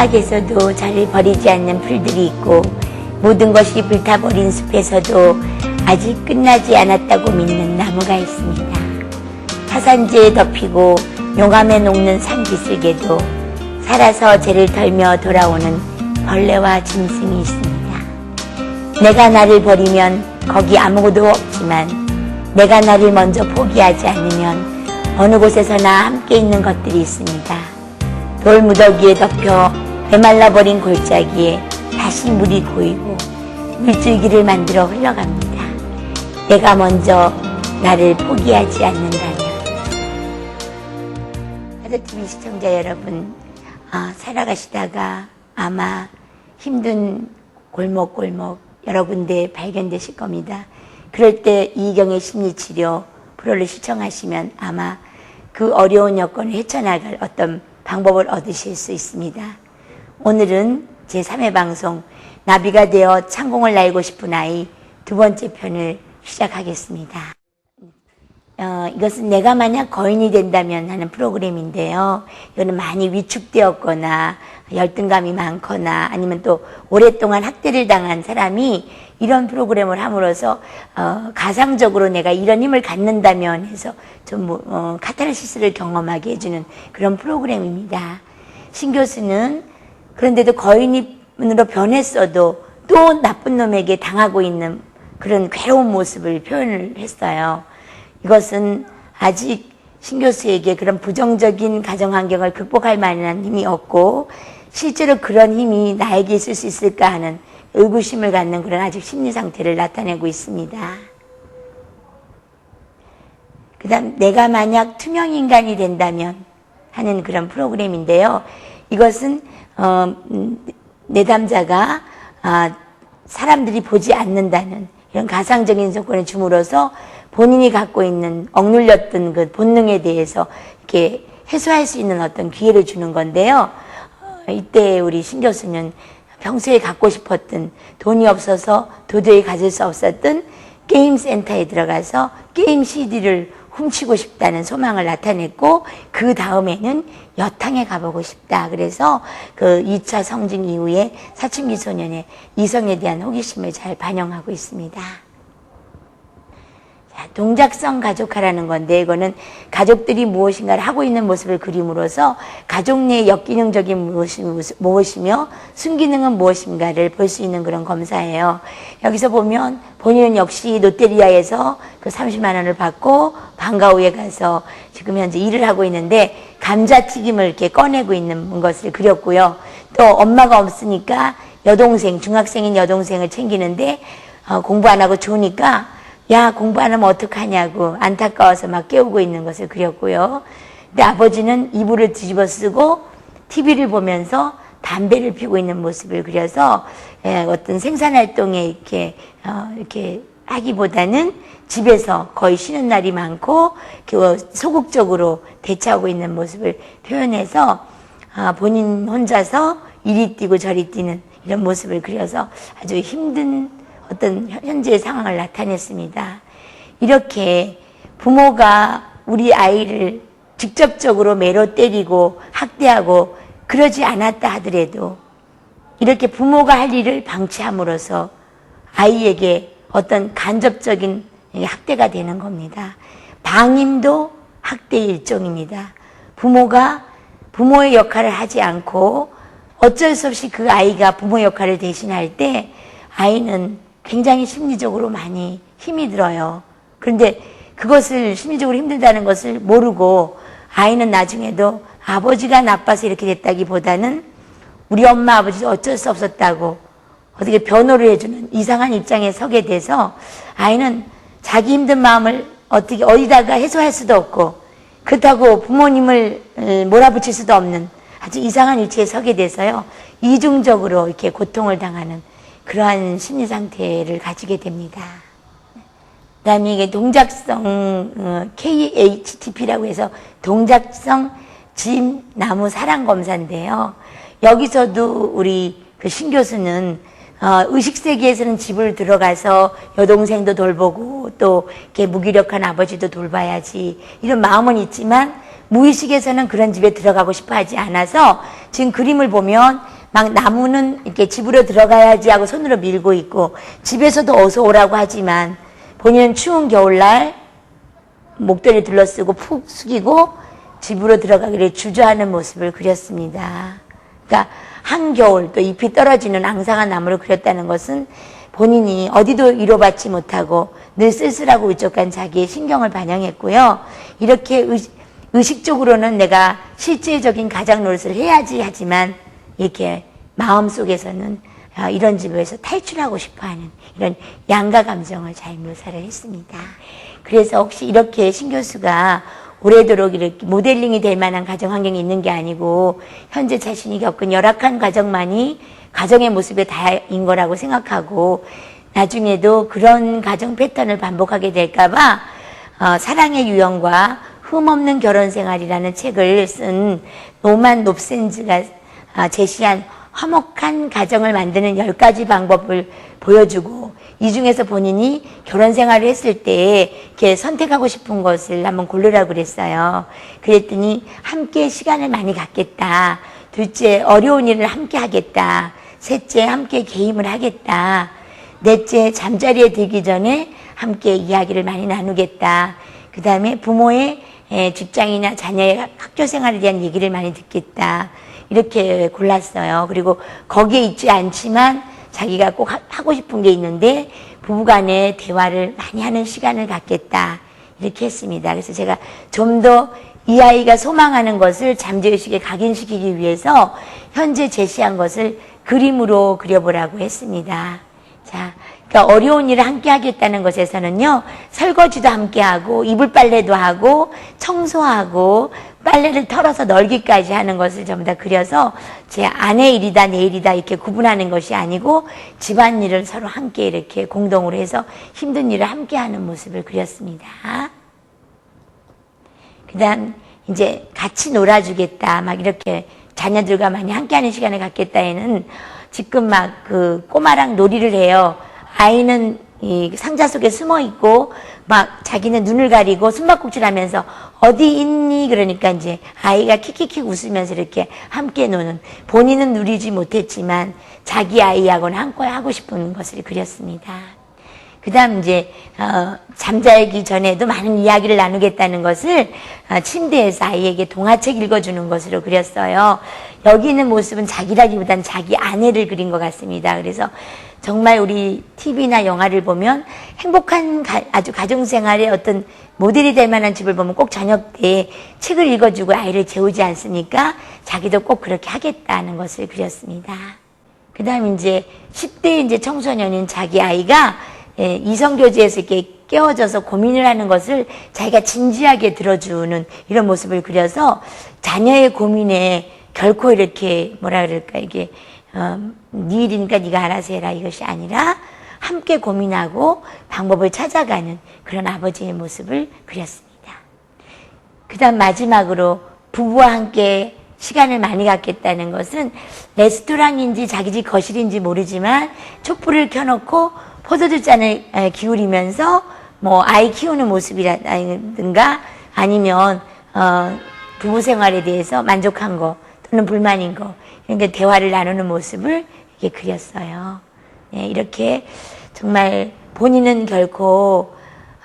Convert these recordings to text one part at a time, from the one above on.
사막에서도 자를 버리지 않는 풀들이 있고 모든 것이 불타버린 숲에서도 아직 끝나지 않았다고 믿는 나무가 있습니다. 화산재에 덮이고 용암에 녹는 산기슭에도 살아서 죄를 털며 돌아오는 벌레와 짐승이 있습니다. 내가 나를 버리면 거기 아무것도 없지만 내가 나를 먼저 포기하지 않으면 어느 곳에서나 함께 있는 것들이 있습니다. 돌 무더기에 덮여 메말라버린 골짜기에 다시 물이 고이고 물줄기를 만들어 흘러갑니다. 내가 먼저 나를 포기하지 않는다면. 하드TV 시청자 여러분, 아, 살아가시다가 아마 힘든 골목골목 여러 군데 발견되실 겁니다. 그럴 때 이경의 심리치료 프로를 시청하시면 아마 그 어려운 여건을 헤쳐나갈 어떤 방법을 얻으실 수 있습니다. 오늘은 제3회 방송 나비가 되어 창공을 날고 싶은 아이 두 번째 편을 시작하겠습니다. 어, 이것은 내가 만약 거인이 된다면 하는 프로그램인데요. 이거는 많이 위축되었거나 열등감이 많거나 아니면 또 오랫동안 학대를 당한 사람이 이런 프로그램을 함으로써 어, 가상적으로 내가 이런 힘을 갖는다면 해서 좀 뭐, 어, 카타르시스를 경험하게 해주는 그런 프로그램입니다. 신 교수는 그런데도 거인으로 변했어도 또 나쁜 놈에게 당하고 있는 그런 괴로운 모습을 표현을 했어요. 이것은 아직 신 교수에게 그런 부정적인 가정 환경을 극복할 만한 힘이 없고 실제로 그런 힘이 나에게 있을 수 있을까 하는 의구심을 갖는 그런 아직 심리 상태를 나타내고 있습니다. 그 다음, 내가 만약 투명 인간이 된다면 하는 그런 프로그램인데요. 이것은, 어, 음, 내담자가, 아, 사람들이 보지 않는다는 이런 가상적인 조건을 줌으로써 본인이 갖고 있는 억눌렸던 그 본능에 대해서 이렇게 해소할 수 있는 어떤 기회를 주는 건데요. 어, 이때 우리 신 교수는 평소에 갖고 싶었던 돈이 없어서 도저히 가질 수 없었던 게임 센터에 들어가서 게임 CD를 훔치고 싶다는 소망을 나타냈고 그 다음에는 여탕에 가보고 싶다. 그래서 그 2차 성징 이후에 사춘기 소년의 이성에 대한 호기심을 잘 반영하고 있습니다. 자, 동작성 가족화라는 건데 이거는 가족들이 무엇인가를 하고 있는 모습을 그림으로써 가족 내 역기능적인 무엇이, 무엇이며 순기능은 무엇인가를 볼 수 있는 그런 검사예요. 여기서 보면 본인은 역시 롯데리아에서 그 30만 원을 받고 방과후에 가서 지금 현재 일을 하고 있는데 감자튀김을 이렇게 꺼내고 있는 것을 그렸고요. 또 엄마가 없으니까 여동생, 중학생인 여동생을 챙기는데 어, 공부 안 하고 좋으니까 야, 공부 안 하면 어떡하냐고 안타까워서 막 깨우고 있는 것을 그렸고요. 근데 아버지는 이불을 뒤집어 쓰고 TV를 보면서 담배를 피우고 있는 모습을 그려서 예, 어떤 생산 활동에 이렇게, 어, 이렇게 하기보다는 집에서 거의 쉬는 날이 많고 그 소극적으로 대처하고 있는 모습을 표현해서 아, 본인 혼자서 이리 뛰고 저리 뛰는 이런 모습을 그려서 아주 힘든 어떤 현재의 상황을 나타냈습니다. 이렇게 부모가 우리 아이를 직접적으로 매로 때리고 학대하고 그러지 않았다 하더라도 이렇게 부모가 할 일을 방치함으로써 아이에게 어떤 간접적인 학대가 되는 겁니다. 방임도 학대의 일종입니다. 부모가 부모의 역할을 하지 않고 어쩔 수 없이 그 아이가 부모 역할을 대신할 때 아이는 굉장히 심리적으로 많이 힘이 들어요. 그런데 그것을 심리적으로 힘들다는 것을 모르고 아이는 나중에도 아버지가 나빠서 이렇게 됐다기보다는 우리 엄마 아버지도 어쩔 수 없었다고 어떻게 변호를 해주는 이상한 입장에 서게 돼서 아이는 자기 힘든 마음을 어떻게 어디다가 해소할 수도 없고 그렇다고 부모님을 몰아붙일 수도 없는 아주 이상한 위치에 서게 돼서요 이중적으로 이렇게 고통을 당하는 그러한 심리 상태를 가지게 됩니다. 그다음에 이게 동작성 어, KHTP라고 해서 동작성 짐 나무 사랑 검사인데요. 여기서도 우리 그 신 교수는 어, 의식 세계에서는 집을 들어가서 여동생도 돌보고 또 이렇게 무기력한 아버지도 돌봐야지 이런 마음은 있지만 무의식에서는 그런 집에 들어가고 싶어 하지 않아서 지금 그림을 보면 막 나무는 이렇게 집으로 들어가야지 하고 손으로 밀고 있고 집에서도 어서 오라고 하지만 본인은 추운 겨울날 목도리 둘러쓰고 푹 숙이고 집으로 들어가기를 주저하는 모습을 그렸습니다. 그러니까 한겨울 또 잎이 떨어지는 앙상한 나무를 그렸다는 것은 본인이 어디도 위로받지 못하고 늘 쓸쓸하고 울적한 자기의 신경을 반영했고요. 이렇게 의식, 의식적으로는 내가 실제적인 가장 노릇을 해야지 하지만 이렇게 마음속에서는 아, 이런 집에서 탈출하고 싶어하는 이런 양가 감정을 잘 묘사를 했습니다. 그래서 혹시 이렇게 신 교수가 오래도록 이렇게 모델링이 될 만한 가정 환경이 있는 게 아니고 현재 자신이 겪은 열악한 가정만이 가정의 모습의 다인 거라고 생각하고 나중에도 그런 가정 패턴을 반복하게 될까봐 어, 사랑의 유형과 흠없는 결혼 생활이라는 책을 쓴 노만 롭센즈가 아, 제시한 화목한 가정을 만드는 열 가지 방법을 보여주고 이 중에서 본인이 결혼 생활을 했을 때 이렇게 선택하고 싶은 것을 한번 고르라고 그랬어요. 그랬더니 함께 시간을 많이 갖겠다. 둘째, 어려운 일을 함께 하겠다. 셋째, 함께 게임을 하겠다. 넷째, 잠자리에 들기 전에 함께 이야기를 많이 나누겠다. 그 다음에 부모의 에, 직장이나 자녀의 학교 생활에 대한 얘기를 많이 듣겠다. 이렇게 골랐어요. 그리고 거기에 있지 않지만 자기가 꼭 하- 하고 싶은 게 있는데 부부간에 대화를 많이 하는 시간을 갖겠다. 이렇게 했습니다. 그래서 제가 좀 더 이 아이가 소망하는 것을 잠재의식에 각인시키기 위해서 현재 제시한 것을 그림으로 그려보라고 했습니다. 자, 그러니까 어려운 일을 함께 하겠다는 것에서는요, 설거지도 함께 하고, 이불 빨래도 하고, 청소하고, 빨래를 털어서 널기까지 하는 것을 전부 다 그려서 제 아내 일이다, 내 일이다 이렇게 구분하는 것이 아니고 집안 일을 서로 함께 이렇게 공동으로 해서 힘든 일을 함께 하는 모습을 그렸습니다. 그 다음, 이제 같이 놀아주겠다. 막 이렇게 자녀들과 많이 함께하는 시간을 갖겠다에는 지금 막 그 꼬마랑 놀이를 해요. 아이는 이 상자 속에 숨어 있고 막 자기는 눈을 가리고 숨바꼭질 하면서 어디 있니? 그러니까 이제 아이가 킥킥킥 웃으면서 이렇게 함께 노는 본인은 누리지 못했지만 자기 아이하고는 함께 하고 싶은 것을 그렸습니다. 그 다음 이제, 어, 잠자기 전에도 많은 이야기를 나누겠다는 것을 어, 침대에서 아이에게 동화책 읽어주는 것으로 그렸어요. 여기 있는 모습은 자기라기보다는 자기 아내를 그린 것 같습니다. 그래서 정말 우리 TV나 영화를 보면 행복한 가- 아주 가정생활의 어떤 모델이 될 만한 집을 보면 꼭 저녁 때 책을 읽어주고 아이를 재우지 않습니까? 자기도 꼭 그렇게 하겠다는 것을 그렸습니다. 그 다음 이제 10대 이제 청소년인 자기 아이가 예, 이성교제에서 이렇게 깨워져서 고민을 하는 것을 자기가 진지하게 들어주는 이런 모습을 그려서 자녀의 고민에 결코 이렇게 뭐라 그럴까 이게 어, 네 일이니까 네가 알아서 해라 이것이 아니라 함께 고민하고 방법을 찾아가는 그런 아버지의 모습을 그렸습니다. 그 다음 마지막으로 부부와 함께 시간을 많이 갖겠다는 것은 레스토랑인지 자기 집 거실인지 모르지만 촛불을 켜놓고 포도주 잔을 에, 기울이면서 뭐 아이 키우는 모습이라든가 아니면 어, 부부 생활에 대해서 만족한 거 또는 불만인 거 이런 게 대화를 나누는 모습을 이렇게 그렸어요. 네, 이렇게 정말 본인은 결코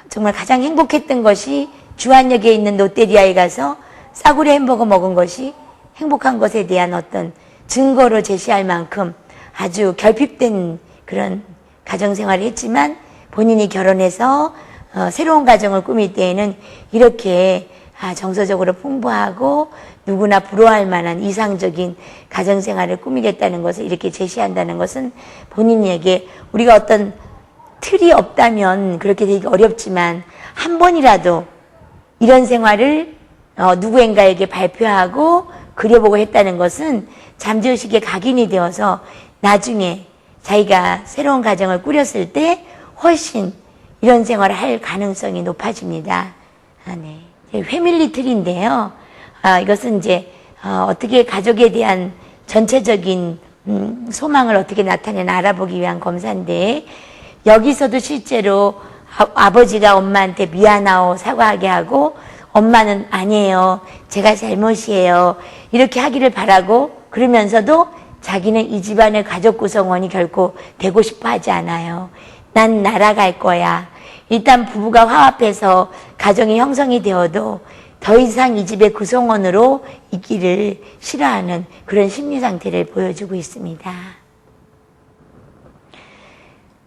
정말 가장 행복했던 것이 주안역에 있는 롯데리아에 가서 싸구려 햄버거 먹은 것이 행복한 것에 대한 어떤 증거로 제시할 만큼 아주 결핍된 그런 가정생활을 했지만 본인이 결혼해서 어, 새로운 가정을 꾸밀 때에는 이렇게 아, 정서적으로 풍부하고 누구나 부러워할 만한 이상적인 가정생활을 꾸미겠다는 것을 이렇게 제시한다는 것은 본인에게 우리가 어떤 틀이 없다면 그렇게 되기 어렵지만 한 번이라도 이런 생활을 어, 누구인가에게 발표하고 그려보고 했다는 것은 잠재의식의 각인이 되어서 나중에 자기가 새로운 가정을 꾸렸을 때 훨씬 이런 생활을 할 가능성이 높아집니다. 아, 네. 이제 패밀리 트리인데요. 아, 이것은 이제 어, 어떻게 가족에 대한 전체적인 음, 소망을 어떻게 나타내나 알아보기 위한 검사인데 여기서도 실제로 아, 버지가 엄마한테 미안하오 사과하게 하고 엄마는 아니에요 제가 잘못이에요 이렇게 하기를 바라고 그러면서도 자기는 이 집안의 가족 구성원이 결코 되고 싶어 하지 않아요 난 날아갈 거야 일단 부부가 화합해서 가정이 형성이 되어도 더 이상 이 집의 구성원으로 있기를 싫어하는 그런 심리 상태를 보여주고 있습니다.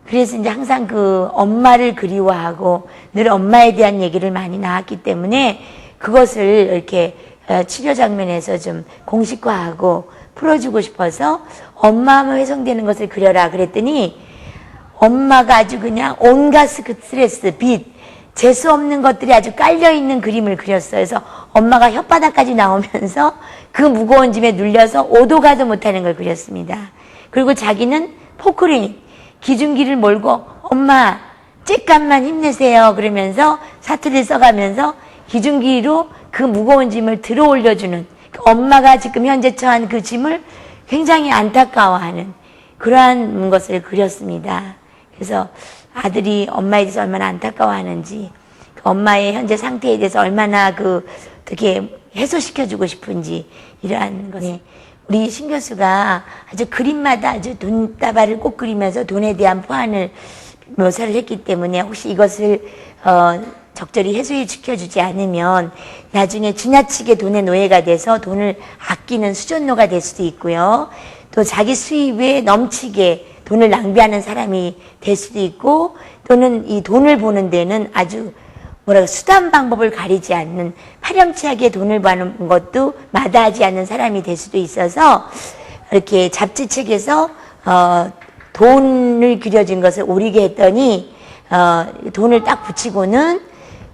그래서 이제 항상 그 엄마를 그리워하고 늘 엄마에 대한 얘기를 많이 나왔기 때문에 그것을 이렇게 어, 치료 장면에서 좀 공식화하고 풀어주고 싶어서 엄마 하면 회성되는 것을 그려라 그랬더니 엄마가 아주 그냥 온갖 스트레스, 빚, 재수 없는 것들이 아주 깔려 있는 그림을 그렸어요. 그래서 엄마가 혓바닥까지 나오면서 그 무거운 짐에 눌려서 오도 가도 못하는 걸 그렸습니다. 그리고 자기는 포크린, 기중기를 몰고 엄마 쬐깐만 힘내세요. 그러면서 사투리를 써가면서 기중기로 그 무거운 짐을 들어 올려주는 그 엄마가 지금 현재 처한 그 짐을 굉장히 안타까워하는 그러한 것을 그렸습니다. 그래서 아들이 엄마에 대해서 얼마나 안타까워하는지, 그 엄마의 현재 상태에 대해서 얼마나 그 어떻게 해소시켜주고 싶은지 이러한 것을 우리 신 교수가 아주 그림마다 아주 돈다발을 꼭 그리면서 돈에 대한 포안을 묘사를 했기 때문에 혹시 이것을 어, 적절히 해소해 지켜주지 않으면 나중에 지나치게 돈의 노예가 돼서 돈을 아끼는 수전노가 될 수도 있고요. 또 자기 수입에 넘치게 돈을 낭비하는 사람이 될 수도 있고 또는 이 돈을 보는 데는 아주 뭐라고 수단 방법을 가리지 않는 파렴치하게 돈을 버는 것도 마다하지 않는 사람이 될 수도 있어서 이렇게 잡지 책에서 어, 돈을 그려진 것을 오리게 했더니 어, 돈을 딱 붙이고는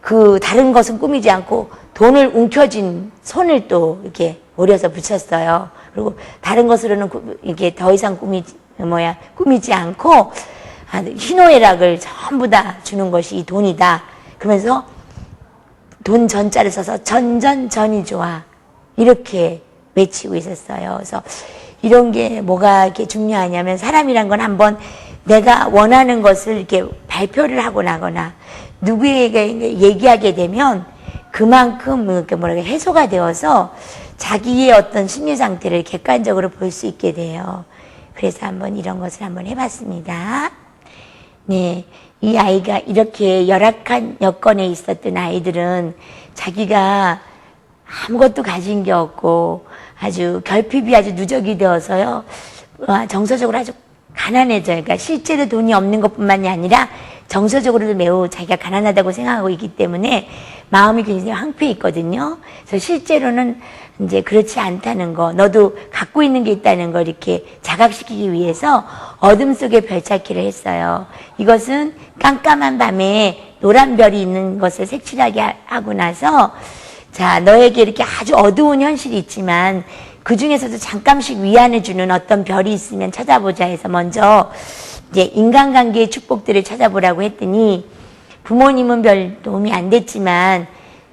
그 다른 것은 꾸미지 않고 돈을 움켜쥔 손을 또 이렇게 오려서 붙였어요. 그리고 다른 것으로는 꾸- 이게 더 이상 꾸미지 뭐야 꾸미지 않고 아, 희노애락을 전부 다 주는 것이 이 돈이다. 그러면서 돈 전자를 써서 전전전이 좋아 이렇게 외치고 있었어요. 그래서 이런 게 뭐가 이렇게 중요하냐면 사람이란 건 한번 내가 원하는 것을 이렇게 발표를 하고 나거나 누구에게 얘기하게 되면 그만큼 뭐랄까 해소가 되어서 자기의 어떤 심리 상태를 객관적으로 볼 수 있게 돼요. 그래서 한번 이런 것을 한번 해봤습니다. 네, 이 아이가 이렇게 열악한 여건에 있었던 아이들은 자기가 아무것도 가진 게 없고 아주 결핍이 아주 누적이 되어서요, 와, 정서적으로 아주 가난해져요. 그러니까 실제로 돈이 없는 것뿐만이 아니라 정서적으로도 매우 자기가 가난하다고 생각하고 있기 때문에 마음이 굉장히 황폐해 있거든요. 그래서 실제로는 이제 그렇지 않다는 거, 너도 갖고 있는 게 있다는 걸 이렇게 자각시키기 위해서 어둠 속에 별 찾기를 했어요. 이것은 깜깜한 밤에 노란 별이 있는 것을 색칠하게 하- 하고 나서 자, 너에게 이렇게 아주 어두운 현실이 있지만 그 중에서도 잠깐씩 위안을 주는 어떤 별이 있으면 찾아보자 해서 먼저 이제 인간관계의 축복들을 찾아보라고 했더니 부모님은 별 도움이 안 됐지만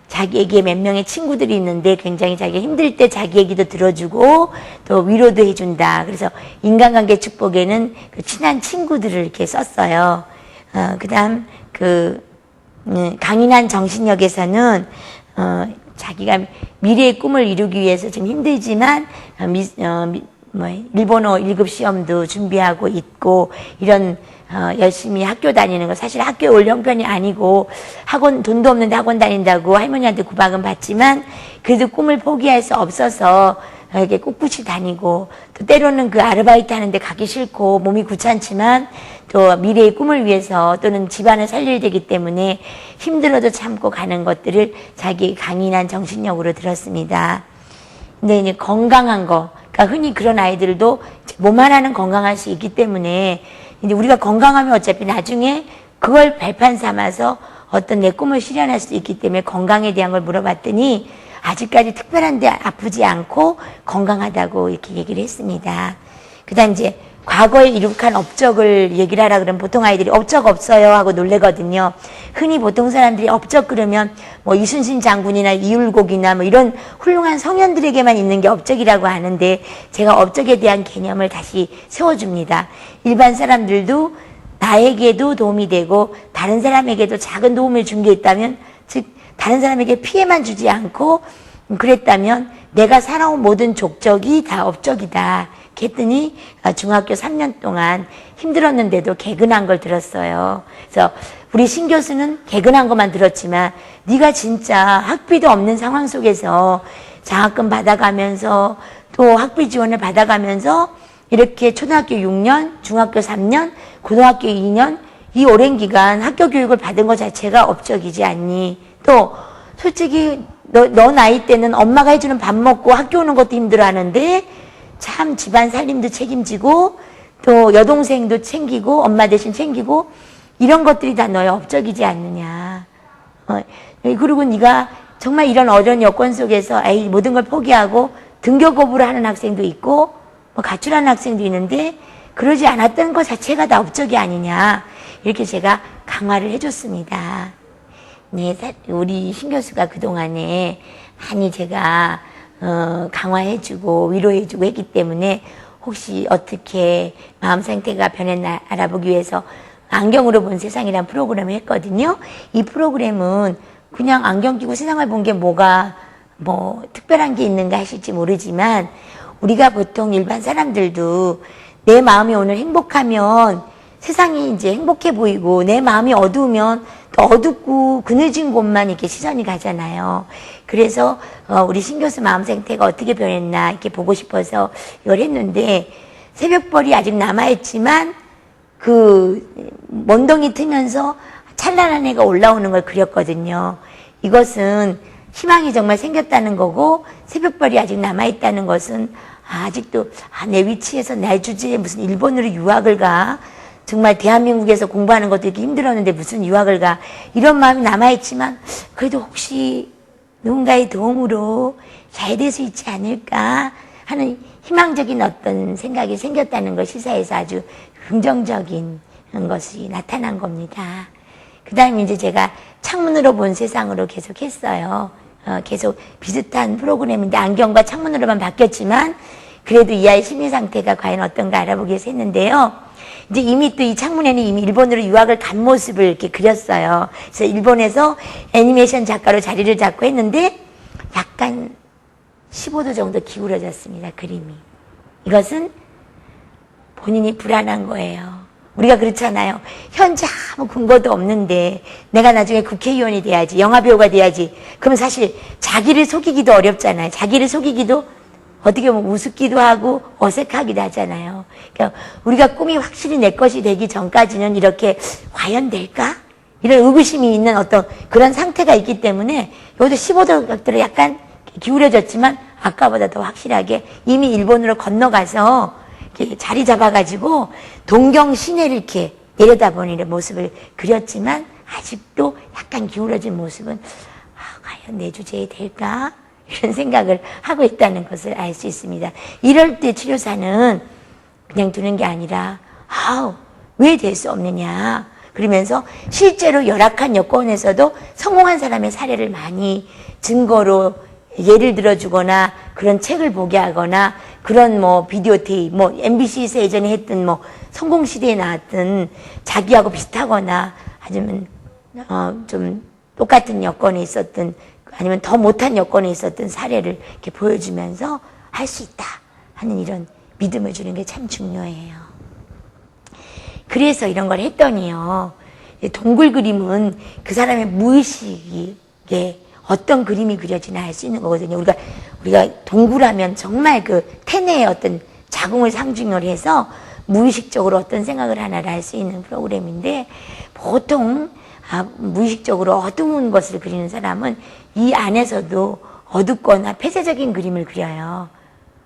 자기에게 몇 명의 친구들이 있는데 굉장히 자기가 힘들 때 자기 얘기도 들어주고 또 위로도 해준다. 그래서 인간관계 축복에는 그 친한 친구들을 이렇게 썼어요. 어, 그 다음 그 음, 강인한 정신력에서는 어, 자기가 미래의 꿈을 이루기 위해서 좀 힘들지만 어, 미, 어, 미, 뭐, 일본어 1급 시험도 준비하고 있고 이런 어, 열심히 학교 다니는 거 사실 학교에 올 형편이 아니고 학원 돈도 없는데 학원 다닌다고 할머니한테 구박은 받지만 그래도 꿈을 포기할 수 없어서 이렇게 꿋꿋이 다니고 또 때로는 그 아르바이트 하는데 가기 싫고 몸이 귀찮지만 또 미래의 꿈을 위해서 또는 집안을 살려야 되기 때문에 힘들어도 참고 가는 것들을 자기 강인한 정신력으로 들었습니다. 근데 이제 건강한 거, 그러니까 흔히 그런 아이들도 몸 하나는 건강할 수 있기 때문에 이제 우리가 건강하면 어차피 나중에 그걸 발판 삼아서 어떤 내 꿈을 실현할 수 있기 때문에 건강에 대한 걸 물어봤더니 아직까지 특별한데 아프지 않고 건강하다고 이렇게 얘기를 했습니다. 그 다음 이제 과거에 이룩한 업적을 얘기를 하라 그러면 보통 아이들이 업적 없어요 하고 놀래거든요. 흔히 보통 사람들이 업적 그러면 뭐 이순신 장군이나 이율곡이나 뭐 이런 훌륭한 성현들에게만 있는 게 업적이라고 하는데 제가 업적에 대한 개념을 다시 세워줍니다. 일반 사람들도 나에게도 도움이 되고 다른 사람에게도 작은 도움을 준 게 있다면 즉 다른 사람에게 피해만 주지 않고 그랬다면 내가 살아온 모든 족적이 다 업적이다. 아, 중학교 3년 동안 힘들었는데도 개근한 걸 들었어요. 그래서 우리 신 교수는 개근한 것만 들었지만 네가 진짜 학비도 없는 상황 속에서 장학금 받아가면서 또 학비 지원을 받아가면서 이렇게 초등학교 6년, 중학교 3년, 고등학교 2년 이 오랜 기간 학교 교육을 받은 것 자체가 업적이지 않니? 또 솔직히 너, 너 나이 때는 엄마가 해주는 밥 먹고 학교 오는 것도 힘들어 하는데 참 집안 살림도 책임지고 또 여동생도 챙기고 엄마 대신 챙기고 이런 것들이 다 너의 업적이지 않느냐. 어, 그리고 네가 정말 이런 어려운 여건 속에서 에이, 모든 걸 포기하고 등교 거부를 하는 학생도 있고 뭐 가출하는 학생도 있는데 그러지 않았던 것 자체가 다 업적이 아니냐. 이렇게 제가 강화를 해줬습니다. 네, 우리 신 교수가 그동안에 많이 제가 어, 강화해주고 위로해주고 했기 때문에 혹시 어떻게 마음 상태가 변했나 알아보기 위해서 안경으로 본 세상이란 프로그램을 했거든요. 이 프로그램은 그냥 안경 끼고 세상을 본 게 뭐가 뭐 특별한 게 있는가 하실지 모르지만 우리가 보통 일반 사람들도 내 마음이 오늘 행복하면 세상이 이제 행복해 보이고 내 마음이 어두우면 더 어둡고 그늘진 곳만 이렇게 시선이 가잖아요. 그래서 어, 우리 신 교수 마음 상태가 어떻게 변했나 이렇게 보고 싶어서 이걸 했는데 새벽벌이 아직 남아있지만 그 먼덩이 트면서 찬란한 해가 올라오는 걸 그렸거든요. 이것은 희망이 정말 생겼다는 거고 새벽벌이 아직 남아있다는 것은 아직도 아, 내 위치에서 내 주제에 무슨 일본으로 유학을 가 정말 대한민국에서 공부하는 것도 이렇게 힘들었는데 무슨 유학을 가 이런 마음이 남아있지만 그래도 혹시 누군가의 도움으로 잘 될 수 있지 않을까 하는 희망적인 어떤 생각이 생겼다는 것 시사에서 아주 긍정적인 것이 나타난 겁니다. 그 다음에 이제 제가 창문으로 본 세상으로 계속 했어요. 어, 계속 비슷한 프로그램인데 안경과 창문으로만 바뀌었지만 그래도 이 아이 심리 상태가 과연 어떤가 알아보기 위해서 했는데요. 이제 이미 또 이 창문에는 이미 일본으로 유학을 간 모습을 이렇게 그렸어요. 그래서 일본에서 애니메이션 작가로 자리를 잡고 했는데 약간 15도 정도 기울어졌습니다. 그림이. 이것은 본인이 불안한 거예요. 우리가 그렇잖아요. 현재 아무 근거도 없는데 내가 나중에 국회의원이 돼야지, 영화배우가 돼야지. 그러면 사실 자기를 속이기도 어렵잖아요. 자기를 속이기도 어떻게 보면 우습기도 하고 어색하기도 하잖아요. 우리가 꿈이 확실히 내 것이 되기 전까지는 이렇게 과연 될까? 이런 의구심이 있는 어떤 그런 상태가 있기 때문에 여기도 15도 각도로 약간 기울여졌지만 아까보다 더 확실하게 이미 일본으로 건너가서 자리 잡아가지고 동경 시내를 이렇게 내려다보는 모습을 그렸지만 아직도 약간 기울어진 모습은 아, 과연 내 주제에 될까? 이런 생각을 하고 있다는 것을 알 수 있습니다. 이럴 때 치료사는 그냥 두는 게 아니라 아우 왜 될 수 없느냐? 그러면서 실제로 열악한 여건에서도 성공한 사람의 사례를 많이 증거로 예를 들어주거나 그런 책을 보게 하거나 그런 뭐 비디오 테이프 뭐 MBC에서 예전에 했던 뭐 성공 시대에 나왔던 자기하고 비슷하거나 아니면 어좀 똑같은 여건에 있었던 아니면 더 못한 여건에 있었던 사례를 이렇게 보여주면서 할 수 있다 하는 이런 믿음을 주는 게 참 중요해요. 그래서 이런 걸 했더니요. 동굴 그림은 그 사람의 무의식에 어떤 그림이 그려지나 알 수 있는 거거든요. 우리가, 우리가 동굴하면 정말 그 태내의 어떤 자궁을 상징으로 해서 무의식적으로 어떤 생각을 하나를 알 수 있는 프로그램인데 보통 아, 무의식적으로 어두운 것을 그리는 사람은 이 안에서도 어둡거나 폐쇄적인 그림을 그려요.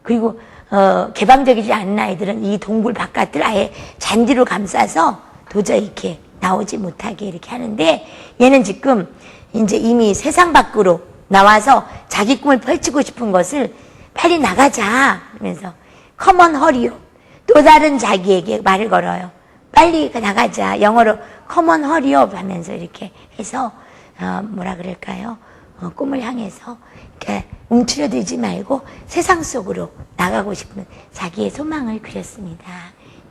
그리고 어, 개방적이지 않은 아이들은 이 동굴 바깥을 아예 잔디로 감싸서 도저히 이렇게 나오지 못하게 이렇게 하는데 얘는 지금 이제 이미 세상 밖으로 나와서 자기 꿈을 펼치고 싶은 것을 빨리 나가자 그러면서 커먼 허리요 또 다른 자기에게 말을 걸어요. 빨리 나가자. 영어로 hurry up 하면서 이렇게 해서 어, 뭐라 그럴까요? 어, 꿈을 향해서 이렇게 움츠려들지 말고 세상 속으로 나가고 싶은 자기의 소망을 그렸습니다.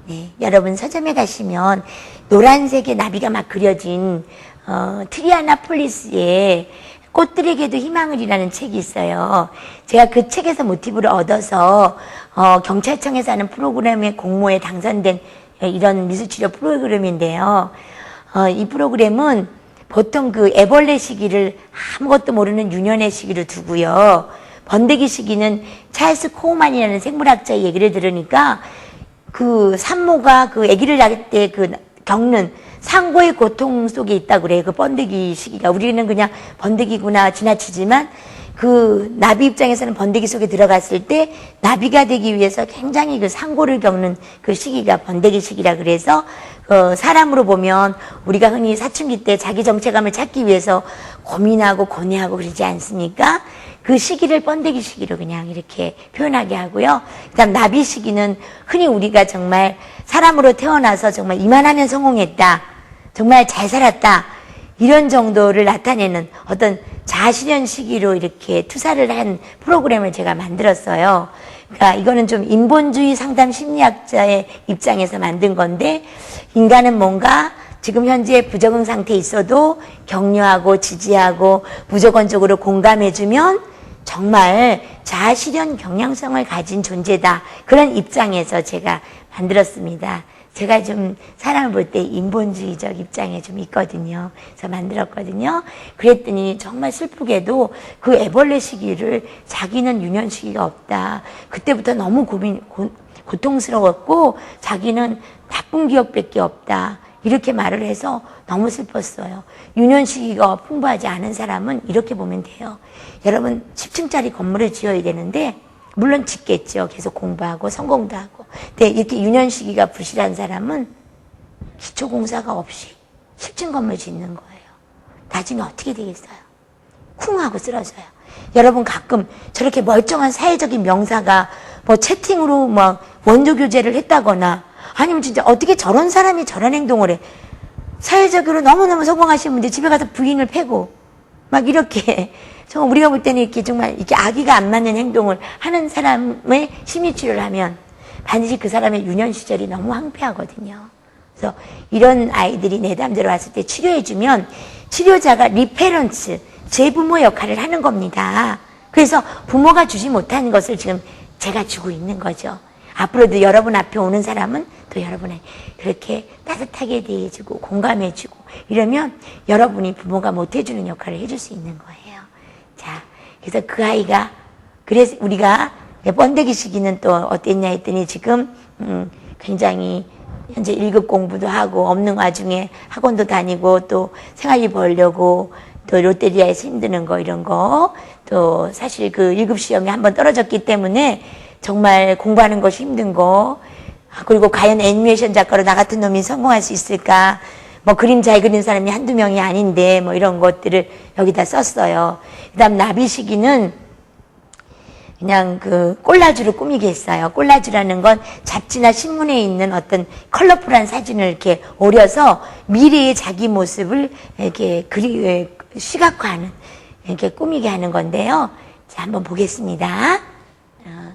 네, 여러분 서점에 가시면 노란색의 나비가 막 그려진 어, 트리아나폴리스의 꽃들에게도 희망을이라는 책이 있어요. 제가 그 책에서 모티브를 얻어서 어, 경찰청에서 하는 프로그램의 공모에 당선된 이런 미술치료 프로그램인데요. 어, 이 프로그램은 보통 그 애벌레 시기를 아무것도 모르는 유년의 시기를 두고요. 번데기 시기는 찰스 코우만이라는 생물학자의 얘기를 들으니까 그 산모가 그 아기를 낳을 때 그 겪는 상고의 고통 속에 있다고 그래요. 그 번데기 시기가. 우리는 그냥 번데기구나 지나치지만 그 나비 입장에서는 번데기 속에 들어갔을 때 나비가 되기 위해서 굉장히 그 상고를 겪는 그 시기가 번데기 시기라 그래서 어, 사람으로 보면 우리가 흔히 사춘기 때 자기 정체감을 찾기 위해서 고민하고 고뇌하고 그러지 않습니까? 그 시기를 번데기 시기로 그냥 이렇게 표현하게 하고요. 그다음 나비 시기는 흔히 우리가 정말 사람으로 태어나서 정말 이만하면 성공했다. 정말 잘 살았다. 이런 정도를 나타내는 어떤 자신연 시기로 이렇게 투사를 한 프로그램을 제가 만들었어요. 그러니까 이거는 좀 인본주의 상담 심리학자의 입장에서 만든 건데 인간은 뭔가 지금 현재 부적응 상태에 있어도 격려하고 지지하고 무조건적으로 공감해주면 정말 자아실현 경향성을 가진 존재다. 그런 입장에서 제가 만들었습니다. 제가 좀 사람을 볼 때 인본주의적 입장에 좀 있거든요. 그래서 만들었거든요. 그랬더니 정말 슬프게도 그 애벌레 시기를 자기는 유년 시기가 없다. 그때부터 너무 고민, 고, 고통스러웠고 자기는 나쁜 기억밖에 없다. 이렇게 말을 해서 너무 슬펐어요. 유년 시기가 풍부하지 않은 사람은 이렇게 보면 돼요. 여러분 10층짜리 건물을 지어야 되는데 물론 짓겠죠. 계속 공부하고 성공도 하고. 근데 이렇게 유년 시기가 부실한 사람은 기초 공사가 없이 10층 건물 짓는 거예요. 나중에 어떻게 되겠어요? 쿵 하고 쓰러져요. 여러분 가끔 저렇게 멀쩡한 사회적인 명사가 뭐 채팅으로 막 원조 교제를 했다거나 아니면 진짜 어떻게 저런 사람이 저런 행동을 해. 사회적으로 너무너무 성공하신 분들 집에 가서 부인을 패고 막 이렇게 정말 우리가 볼 때는 이렇게 정말 이렇게 아기가 안 맞는 행동을 하는 사람의 심리치료를 하면 반드시 그 사람의 유년 시절이 너무 황폐하거든요. 그래서 이런 아이들이 내담대로 왔을 때 치료해주면 치료자가 리페런스, 재부모 역할을 하는 겁니다. 그래서 부모가 주지 못하는 것을 지금 제가 주고 있는 거죠. 앞으로도 여러분 앞에 오는 사람은 또 여러분의 그렇게 따뜻하게 대해주고 공감해주고 이러면 여러분이 부모가 못해주는 역할을 해줄 수 있는 거예요. 자, 그래서 그 아이가 그래서 우리가 번데기 시기는 또 어땠냐 했더니 지금 음, 굉장히 현재 1급 공부도 하고 없는 와중에 학원도 다니고 또 생활비 벌려고 또 롯데리아에서 힘드는 거 이런 거 또 사실 그 1급 시험이 한번 떨어졌기 때문에 정말 공부하는 것이 힘든 거. 아, 그리고 과연 애니메이션 작가로 나 같은 놈이 성공할 수 있을까 뭐 그림 잘 그리는 사람이 한두 명이 아닌데 뭐 이런 것들을 여기다 썼어요. 그 다음 나비 시기는 그냥 그 꼴라주를 꾸미게 했어요. 꼴라주라는 건 잡지나 신문에 있는 어떤 컬러풀한 사진을 이렇게 오려서 미래의 자기 모습을 이렇게 그리 시각화하는 이렇게 꾸미게 하는 건데요. 자, 한번 보겠습니다. 어,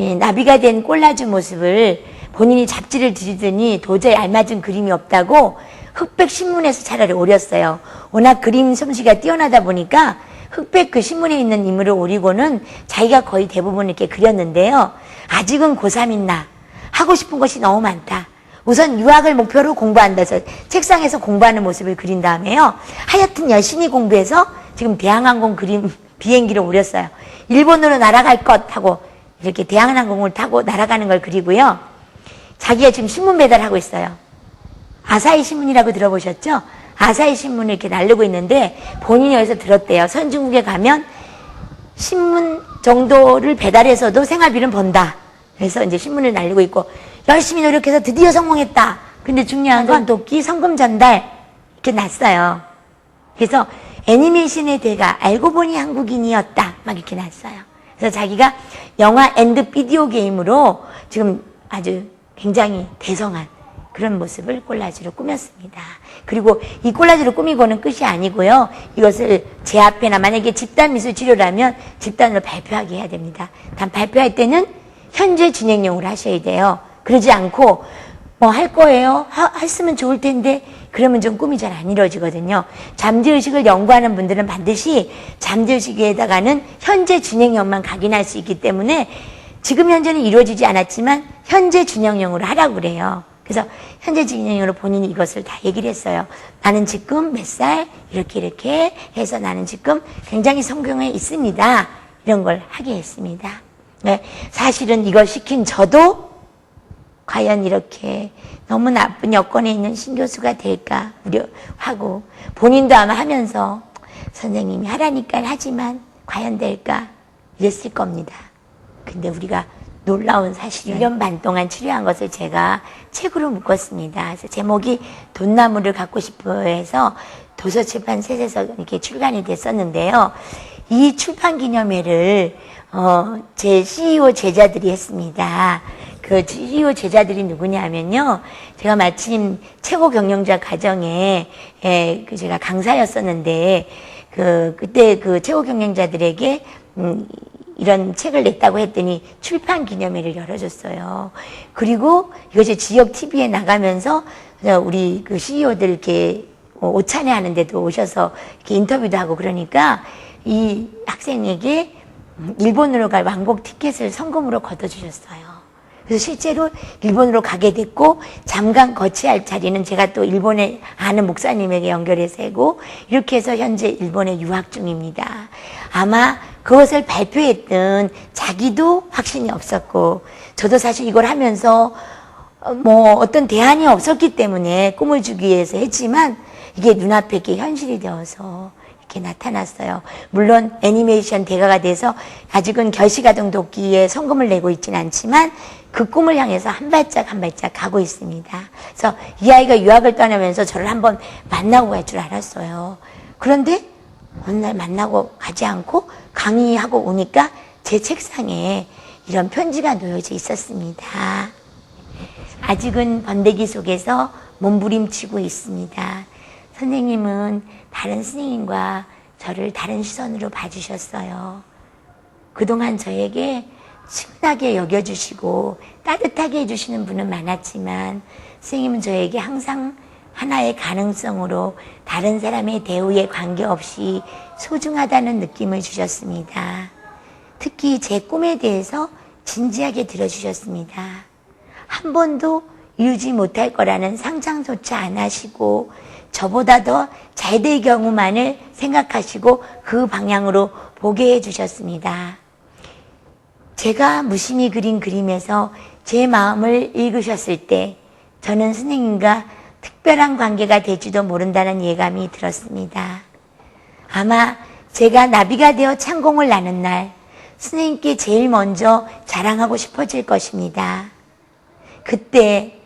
예, 나비가 된 꼴라주 모습을 본인이 잡지를 뒤지더니 도저히 알맞은 그림이 없다고 흑백 신문에서 차라리 오렸어요. 워낙 그림 솜씨가 뛰어나다 보니까 흑백 그 신문에 있는 인물을 오리고는 자기가 거의 대부분 이렇게 그렸는데요. 아직은 고3인 나. 하고 싶은 것이 너무 많다. 우선 유학을 목표로 공부한다 서 책상에서 공부하는 모습을 그린 다음에요. 하여튼 열심히 공부해서 지금 대한항공 그림 비행기를 오렸어요. 일본으로 날아갈 것 하고 이렇게 대한항공을 타고 날아가는 걸 그리고요. 자기가 지금 신문 배달하고 있어요. 아사히 신문이라고 들어보셨죠? 아사히 신문을 이렇게 날르고 있는데 본인이 어디서 들었대요. 선진국에 가면 신문 정도를 배달해서도 생활비는 번다. 그래서 이제 신문을 날리고 있고 열심히 노력해서 드디어 성공했다. 근데 중요한 건 도끼 성금 전달 이렇게 났어요. 그래서 애니메이션의 대가 알고 보니 한국인이었다. 막 이렇게 났어요. 그래서 자기가 영화 앤드 비디오 게임으로 지금 아주 굉장히 대성한 그런 모습을 콜라지로 꾸몄습니다. 그리고 이 콜라지로 꾸미고는 끝이 아니고요. 이것을 제 앞에나 만약에 집단 미술 치료라면 집단으로 발표하게 해야 됩니다. 단 발표할 때는 현재 진행형으로 하셔야 돼요. 그러지 않고 뭐 할 거예요? 하, 했으면 좋을 텐데 그러면 좀 꿈이 잘 안 이루어지거든요. 잠재의식을 연구하는 분들은 반드시 잠재의식에다가는 현재 진행형만 각인할 수 있기 때문에 지금 현재는 이루어지지 않았지만 현재 진행형으로 하라고 그래요. 그래서 현재 진행형으로 본인이 이것을 다 얘기를 했어요. 나는 지금 몇 살 이렇게 이렇게 해서 나는 지금 굉장히 성경에 있습니다. 이런 걸 하게 했습니다. 네, 사실은 이걸 시킨 저도 과연 이렇게 너무 나쁜 여건에 있는 신교수가 될까 우려하고 본인도 아마 하면서 선생님이 하라니까 하지만 과연 될까 이랬을 겁니다. 근데 우리가 놀라운 사실은 1년 반 동안 치료한 것을 제가 책으로 묶었습니다. 그래서 제목이 돈나무를 갖고 싶어 해서 도서출판 셋에서 이렇게 출간이 됐었는데요. 이 출판 기념회를 어, 제 CEO 제자들이 했습니다. 그 CEO 제자들이 누구냐면요. 제가 마침 최고 경영자 과정에 에, 그 제가 강사였었는데 그 그때 그 최고 경영자들에게 음, 이런 책을 냈다고 했더니 출판 기념회를 열어줬어요. 그리고 이것이 지역 TV에 나가면서 우리 그 CEO들 이렇게 오찬회 하는데도 오셔서 이렇게 인터뷰도 하고 그러니까 이 학생에게 일본으로 갈 왕복 티켓을 성금으로 걷어주셨어요. 그래서 실제로 일본으로 가게 됐고 잠깐 거치할 자리는 제가 또 일본에 아는 목사님에게 연결해서 하고 이렇게 해서 현재 일본에 유학 중입니다. 아마 그것을 발표했던 자기도 확신이 없었고 저도 사실 이걸 하면서 뭐 어떤 대안이 없었기 때문에 꿈을 주기 위해서 했지만 이게 눈앞에 이렇게 현실이 되어서 이렇게 나타났어요. 물론 애니메이션 대가가 돼서 아직은 결시가동 돕기에 성금을 내고 있지는 않지만 그 꿈을 향해서 한 발짝 한 발짝 가고 있습니다. 그래서 이 아이가 유학을 떠나면서 저를 한번 만나고 갈 줄 알았어요. 그런데 어느 날 만나고 가지 않고 강의하고 오니까 제 책상에 이런 편지가 놓여져 있었습니다. 아직은 번데기 속에서 몸부림치고 있습니다. 선생님은 다른 선생님과 저를 다른 시선으로 봐주셨어요. 그동안 저에게 친하게 여겨주시고 따뜻하게 해주시는 분은 많았지만 선생님은 저에게 항상 하나의 가능성으로 다른 사람의 대우에 관계없이 소중하다는 느낌을 주셨습니다. 특히 제 꿈에 대해서 진지하게 들어주셨습니다. 한 번도 이루지 못할 거라는 상상조차 안 하시고 저보다 더 잘 될 경우만을 생각하시고 그 방향으로 보게 해주셨습니다. 제가 무심히 그린 그림에서 제 마음을 읽으셨을 때 저는 스님과 특별한 관계가 될지도 모른다는 예감이 들었습니다. 아마 제가 나비가 되어 창공을 나는 날 스님께 제일 먼저 자랑하고 싶어질 것입니다. 그때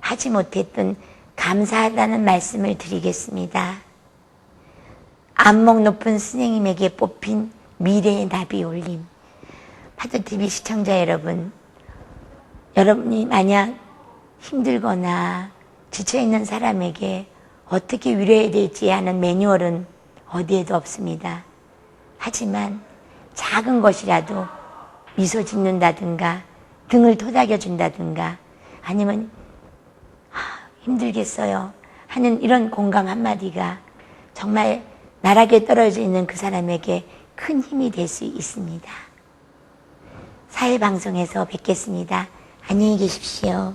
하지 못했던 감사하다는 말씀을 드리겠습니다. 안목 높은 스님에게 뽑힌 미래의 나비 올림. 파도TV 시청자 여러분, 여러분이 만약 힘들거나 지쳐 있는 사람에게 어떻게 위로해야 될지 하는 매뉴얼은 어디에도 없습니다. 하지만 작은 것이라도 미소 짓는다든가 등을 토닥여 준다든가 아니면 아, 힘들겠어요 하는 이런 공감 한마디가 정말 나락에 떨어져 있는 그 사람에게 큰 힘이 될 수 있습니다. 사회방송에서 뵙겠습니다. 안녕히 계십시오.